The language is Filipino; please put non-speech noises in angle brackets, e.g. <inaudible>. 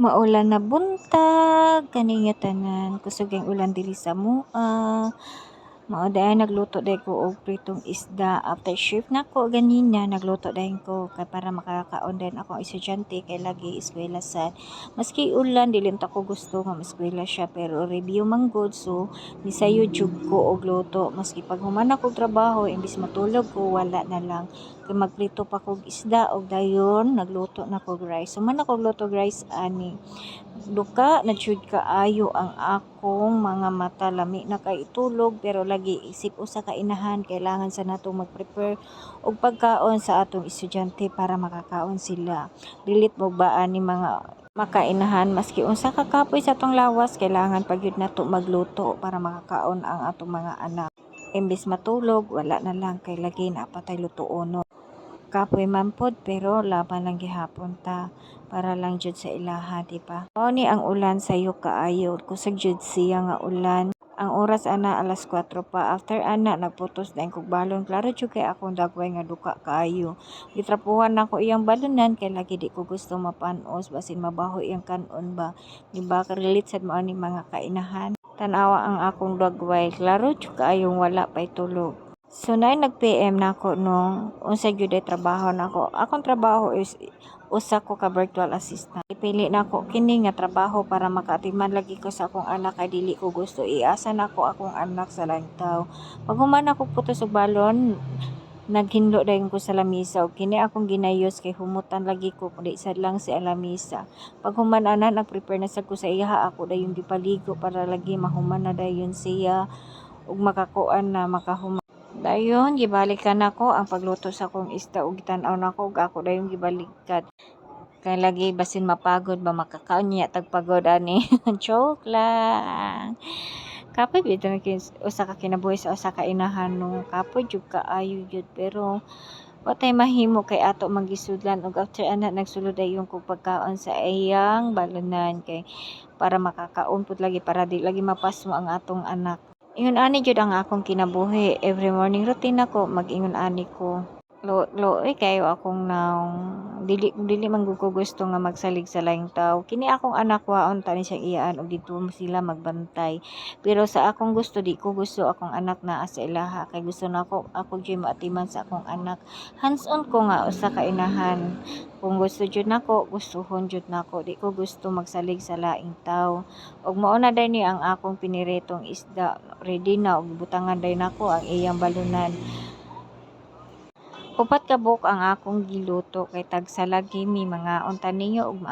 Maulan na buntag kaninyo tanan kusog ang ulan diri sa mua. Mao dai nagluto dai ko og pritong isda after shift nako ganina nagluto dayon ko kay para makakaon din ako estudyante kay lagi eskwela sad. Maski ulan dili ta ko gusto nga eskwela siya pero review man good so nisayo jud ko og luto maski pag human ako trabaho imbis matulog ko wala na lang kay magprito pa kog isda og dayon nagluto na kog rice. Human ako og luto rice ani duka na jud kaayo ang akong mga mata lami na kay itulog pero lagi isip usa ka inahan kailangan sa nato mag-prepare og pagkaon sa atong estudyante para makakaon sila. Dilit mo ba ani mga makainahan? Maski unsa ka kapoy sa atong lawas kailangan pa gyud nato magluto para makakaon ang atong mga anak. Imbis matulog wala na lang kay lagi na patay lutuonon kapoy man pod pero laban lang gihapon ta para lang jud sa ilaha di ba? Mao ni ang ulan sayo kaayo. Kusog jud siya nga ulan ang oras ana alas 4 pa. After ana nagputos na kog balon. Klaro jud kay akong dagway nga duka kaayo. Gitrapuhan nako iyang balonan kay lagi di ko gusto mapanos. Basin mabaho iyang kanon ba? Di ba relate sad mo ani mga kainahan? Tanawa ang akong dagway. Klaro jud kaayong wala pay tulog So na nag PM nako no unsa gyud trabaho nako. Akong trabaho is usa ko ka virtual assistant. Ipili nako kini nga trabaho para makaatiman lagi ko sa akong anak kay dili ko gusto iasa nako akong anak sa lantaw. Pag human ako putos og balon naghindo dayon ko sa lamisa og kini akong ginayos kay humutan lagi ko di sad lang si lamisa. Pag human ana nag-prepare na sad ko sa iya ako dayon gipaligo para lagi mahuman na dayon siya ug makakuan na makahuman Dayon, gibalikan nako ang pagluto sa akong isda ug gitan-aw nako ako dayon gibalikat. Kay lagi basin mapagod ba makakaon niya tagpagod ani. <laughs> Joke lang. Kapoy bitaw na usa ka kinabuhi sa usa ka inahan no. Kapoy jud kaayo jud pero wa tay mahimo kay ato mangisudlan ug after ana nagsulod dayon kog pagkaon sa iyang balonan kay para makakaon pud lagi para di lagi mapasmo ang atong anak. Ingon ani jud ang akong kinabuhi. Every morning routine ako mag-ingon ani ko. Lo, lo, eh, kayo akong naong dili dili man ko gusto nga magsalig sa laing tawo. Kini akong anak waon tani siyang iyaan og dito sila magbantay. Pero sa akong gusto di ko gusto akong anak naa sa ilaha kay gusto nako ako jud maatiman sa akong anak. Hands-on ko nga usa ka inahan. Kung gusto jud nako, gustuhon jud nako. Di ko gusto magsalig sa laing tawo. Og mao na day ni ang akong piniritong isda. Ready na og butangan day nako ang iyang balunan. Upat ka buok ang akong giluto kay tag sa lagi mi mga unta ninyo og